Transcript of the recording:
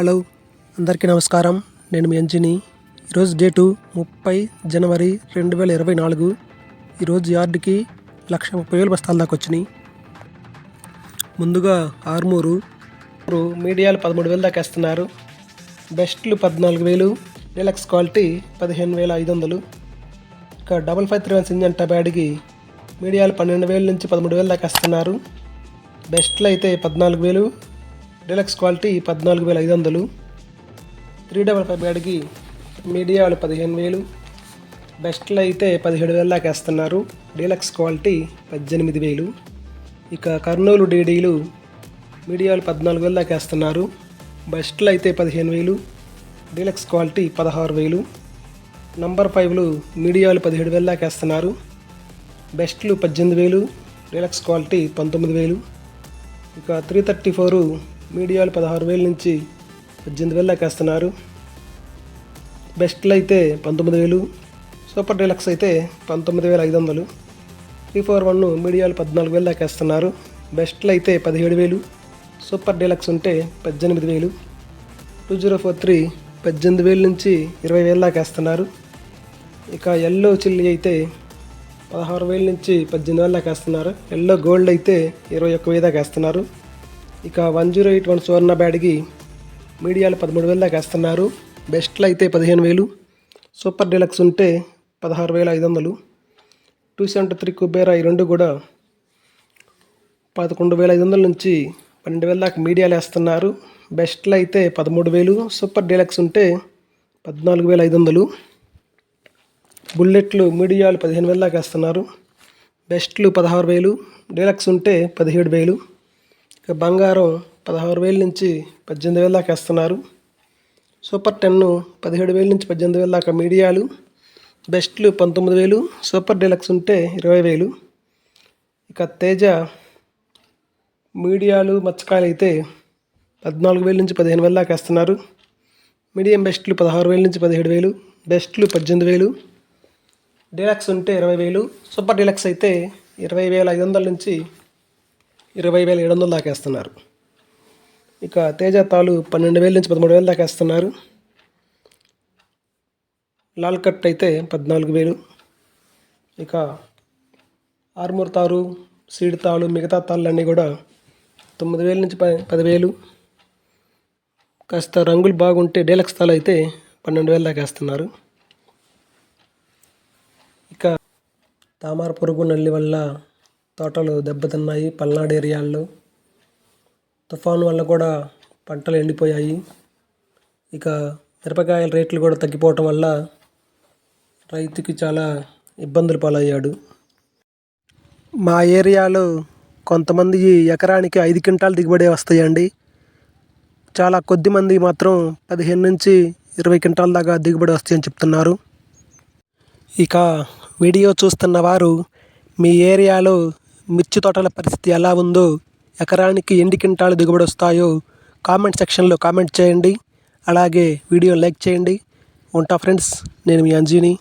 Hello అందరికీ నమస్కారం. నేను మీ అంజని. ఈరోజు డేటు ముప్పై జనవరి రెండు వేల ఇరవై నాలుగు. ఈరోజు యార్డుకి లక్ష ముప్పై వేల బస్తాల దాకా వచ్చినాయి. ముందుగా ఆర్మూరు ఇప్పుడు మీడియాలు పదమూడు వేలు దాకా వేస్తున్నారు. బెస్ట్లు పద్నాలుగు వేలు డీలక్స్ క్వాలిటీ పదిహేను వేల ఐదు వందలు. ఇక డబల్ ఫైవ్ త్రీ వన్ సింజన్ బ్యాడ్కి మీడియాలు పన్నెండు వేల నుంచి పదమూడు వేల దాకా వేస్తున్నారు. బెస్ట్లు అయితే పద్నాలుగు వేలు డీలక్స్ క్వాలిటీ పద్నాలుగు వేల ఐదు వందలు. త్రీ డబల్ ఫైవ్ బ్యాడ్కి మీడియాలు పదిహేను వేలు. బెస్ట్లు అయితే పదిహేడు వేల దాకా వేస్తున్నారు. డీలక్స్ క్వాలిటీ పద్దెనిమిది వేలు. ఇక కర్నూలు డీడీలు మీడియాలు పద్నాలుగు వేల దాకా వేస్తున్నారు. బెస్ట్లు అయితే పదిహేను వేలు. డీలక్స్ క్వాలిటీ పదహారు వేలు. నంబర్ ఫైవ్లు మీడియాలు పదిహేడు వేల దాకా వేస్తున్నారు. బెస్ట్లు పద్దెనిమిది వేలు. డీలక్స్ క్వాలిటీ పంతొమ్మిది వేలు. ఇక త్రీ థర్టీ ఫోరు మీడియాలు పదహారు వేల నుంచి పద్దెనిమిది వేలు దాకా వేస్తున్నారు. బెస్ట్లు అయితే పంతొమ్మిది వేలు సూపర్ డీలక్స్ అయితే పంతొమ్మిది వేల ఐదు వందలు. త్రీ ఫోర్ వన్ మీడియాలు పద్నాలుగు వేలు దాకా వేస్తున్నారు. బెస్ట్లు అయితే పదిహేడు వేలు సూపర్ డీలక్స్ ఉంటే పద్దెనిమిది వేలు. టూ జీరో ఫోర్ త్రీ పద్దెనిమిది వేల నుంచి ఇరవై వేల దాకా వేస్తున్నారు. ఇక ఎల్లో చిల్లి అయితే పదహారు వేల నుంచి పద్దెనిమిది వేల దాకా వేస్తున్నారు. ఎల్లో గోల్డ్ అయితే ఇరవై ఒక్క వేల దాకా వేస్తున్నారు. ఇక వన్ జీరో ఎయిట్ వన్ సువర్ణ బ్యాడ్కి మీడియాలు పదమూడు వేల దాకా వేస్తున్నారు. బెస్ట్లు అయితే పదిహేను వేలు. సూపర్ డీలక్స్ ఉంటే పదహారు వేల ఐదు వందలు. టూ సెవెంటీ త్రీ కుబేరా ఈ రెండు కూడా పదకొండు వేల ఐదు వందల నుంచి పన్నెండు వేల దాకా మీడియాలు వేస్తున్నారు. బెస్ట్లో అయితే పదమూడు వేలు. సూపర్ డీలక్స్ ఉంటే పద్నాలుగు వేల ఐదు వందలు. బుల్లెట్లు మీడియాలు పదిహేను వేల దాకా వేస్తున్నారు. బెస్ట్లు పదహారు వేలు. డీలక్స్ ఉంటే పదిహేడు వేలు. ఇక బంగారం పదహారు వేల నుంచి పద్దెనిమిది వేల దాకా వేస్తున్నారు. సూపర్ టెన్ పదిహేడు వేల నుంచి పద్దెనిమిది వేల దాకా మీడియాలు. బెస్ట్లు పంతొమ్మిది వేలు సూపర్ డీలక్స్ ఉంటే ఇరవై వేలు. ఇక తేజ మీడియాలు మచ్చకాయలు అయితే పద్నాలుగు వేల నుంచి పదిహేను వేల దాకా వేస్తున్నారు. మీడియం బెస్ట్లు పదహారు వేల నుంచి పదిహేడు వేలు బెస్ట్లు పద్దెనిమిది వేలు. డీలక్స్ ఉంటే ఇరవై వేలు సూపర్ డీలక్స్ అయితే ఇరవై వేల ఐదు వందల నుంచి ఇరవై వేల ఏడు వందలు దాకా వేస్తున్నారు. ఇక తేజ తాలు పన్నెండు వేల నుంచి పదమూడు వేల దాకా వేస్తున్నారు. లాల్ కట్ అయితే పద్నాలుగు వేలు. ఇక ఆర్మూర్ తారు సీడ్ తాళ్ళు మిగతా తాళ్ళు అన్నీ కూడా తొమ్మిది వేల నుంచి ప పదివేలు. కాస్త రంగులు బాగుంటే డీలక్స్ తాళ్ళు అయితే పన్నెండు వేల దాకా వేస్తున్నారు. ఇక తామర పురుగు నల్లి వల్ల తోటలు దెబ్బతిన్నాయి పల్నాడు ఏరియాల్లో. తుఫాను వల్ల కూడా పంటలు ఎండిపోయాయి. ఇక మిరపకాయల రేట్లు కూడా తగ్గిపోవటం వల్ల రైతుకి చాలా ఇబ్బందులు పాలయ్యాడు. మా ఏరియాలో కొంతమంది ఎకరానికి ఐదు క్వింటాలు దిగుబడి వస్తాయండి. చాలా కొద్ది మంది మాత్రం పదిహేను నుంచి ఇరవై క్వింటాల దాకా దిగుబడి వస్తాయని చెప్తున్నారు. ఇక వీడియో చూస్తున్న వారు మీ ఏరియాలో మిర్చి తోటల పరిస్థితి ఎలా ఉందో ఎకరానికి ఎన్ని క్వింటాలు దిగుబడి వస్తాయో కామెంట్ సెక్షన్లో కామెంట్ చేయండి. అలాగే వీడియో లైక్ చేయండి. ఉంటా ఫ్రెండ్స్ నేను మీ అంజీని.